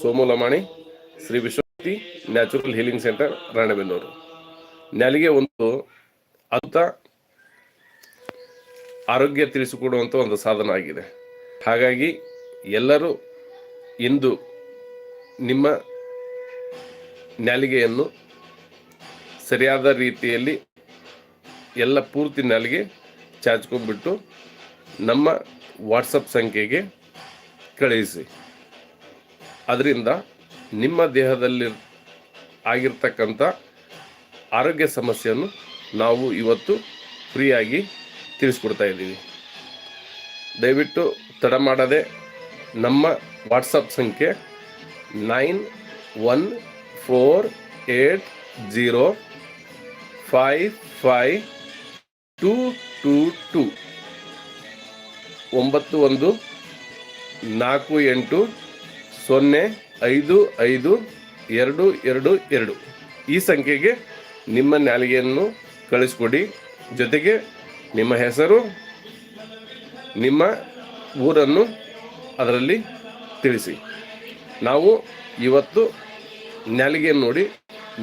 Somu Lamani Shri Vishwashakti natural healing centre, Ranebennur. ನಾಲಿಗೆ ಒಂದು ಅದ್ಭುತ ಆರೋಗ್ಯ ತಿಳಿಸಿಕೊಡುವಂಥ ಒಂದು ಸಾಧನ ಆಗಿದೆ. ಹಾಗಾಗಿ ಎಲ್ಲರೂ ಇಂದು ನಿಮ್ಮ ನಾಲಿಗೆಯನ್ನು ಸರಿಯಾದ ರೀತಿಯಲ್ಲಿ ಎಲ್ಲ ಪೂರ್ತಿ ನಾಲಿಗೆ ಚಾಚ್ಕೊಂಡ್ಬಿಟ್ಟು ನಮ್ಮ ವಾಟ್ಸಪ್ ಸಂಖ್ಯೆಗೆ ಕಳುಹಿಸಿ ಅದರಿಂದ ನಿಮ್ಮ ದೇಹದಲ್ಲಿ ಆಗಿರ್ತಕ್ಕಂಥ ಆರೋಗ್ಯ ಸಮಸ್ಯೆಯನ್ನು ನಾವು ಇವತ್ತು ಫ್ರೀಯಾಗಿ ತಿಳಿಸ್ಕೊಡ್ತಾ ಇದ್ದೀವಿ. ದಯವಿಟ್ಟು ತಡ ಮಾಡದೆ ನಮ್ಮ ವಾಟ್ಸಪ್ ಸಂಖ್ಯೆ nine one four eight zero five five two two two. ಒಂಬತ್ತು ಒಂದು ನಾಲ್ಕು ಎಂಟು ಸೊನ್ನೆ, ಐದು ಐದು, ಎರಡು ಎರಡು ಎರಡು. ಈ ಸಂಖ್ಯೆಗೆ ನಿಮ್ಮ ನಾಲಿಗೆಯನ್ನು ಕಳಿಸ್ಕೊಡಿ. ಜೊತೆಗೆ ನಿಮ್ಮ ಹೆಸರು, ನಿಮ್ಮ ಊರನ್ನು ಅದರಲ್ಲಿ ತಿಳಿಸಿ. ನಾವು ಇವತ್ತು ನಾಲಿಗೆಯನ್ನು ನೋಡಿ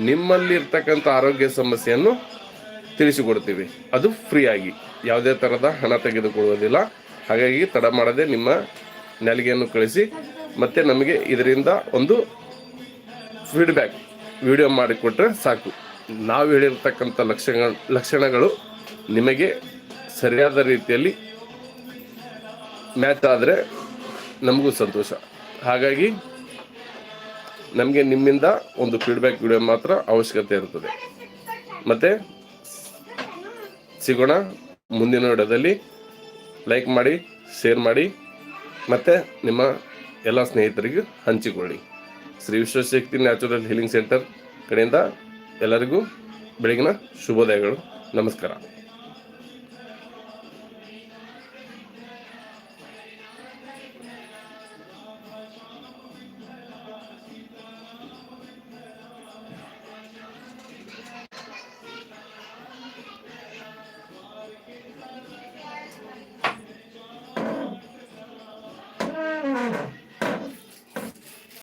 ನಿಮ್ಮಲ್ಲಿರ್ತಕ್ಕಂಥ ಆರೋಗ್ಯ ಸಮಸ್ಯೆಯನ್ನು ತಿಳಿಸಿಕೊಡ್ತೀವಿ. ಅದು ಫ್ರೀಯಾಗಿ. ಯಾವುದೇ ಥರದ ಹಣ ತೆಗೆದುಕೊಳ್ಳುವುದಿಲ್ಲ ಹಾಗಾಗಿ ತಡ ಮಾಡದೆ ನಿಮ್ಮ ನಾಲಿಗೆಯನ್ನು ಕಳಿಸಿ. ಮತ್ತು ನಮಗೆ ಇದರಿಂದ ಒಂದು ಫೀಡ್ಬ್ಯಾಕ್ ವಿಡಿಯೋ ಮಾಡಿಕೊಟ್ರೆ ಸಾಕು. ನಾವು ಹೇಳಿರ್ತಕ್ಕಂಥ ಲಕ್ಷಣ, ಲಕ್ಷಣಗಳು ನಿಮಗೆ ಸರಿಯಾದ ರೀತಿಯಲ್ಲಿ ಮ್ಯಾಚ್ ಆದರೆ ನಮಗೂ ಸಂತೋಷ. ಹಾಗಾಗಿ ನಮಗೆ ನಿಮ್ಮಿಂದ ಒಂದು ಫೀಡ್ಬ್ಯಾಕ್ ವಿಡಿಯೋ ಮಾತ್ರ ಅವಶ್ಯಕತೆ ಇರುತ್ತದೆ ಮತ್ತು ಸಿಗೋಣ ಮುಂದಿನ ವಿಡಿಯೋದಲ್ಲಿ. ಲೈಕ್ ಮಾಡಿ ಶೇರ್ ಮಾಡಿ. ಮತ್ತು ನಿಮ್ಮ ಎಲ್ಲ ಸ್ನೇಹಿತರಿಗೂ ಹಂಚಿಕೊಳ್ಳಿ. Shri Vishwashakti natural healing centre ಕಡೆಯಿಂದ ಎಲ್ಲರಿಗೂ ಬೆಳಗಿನ ಶುಭೋದಯಗಳು. ನಮಸ್ಕಾರ.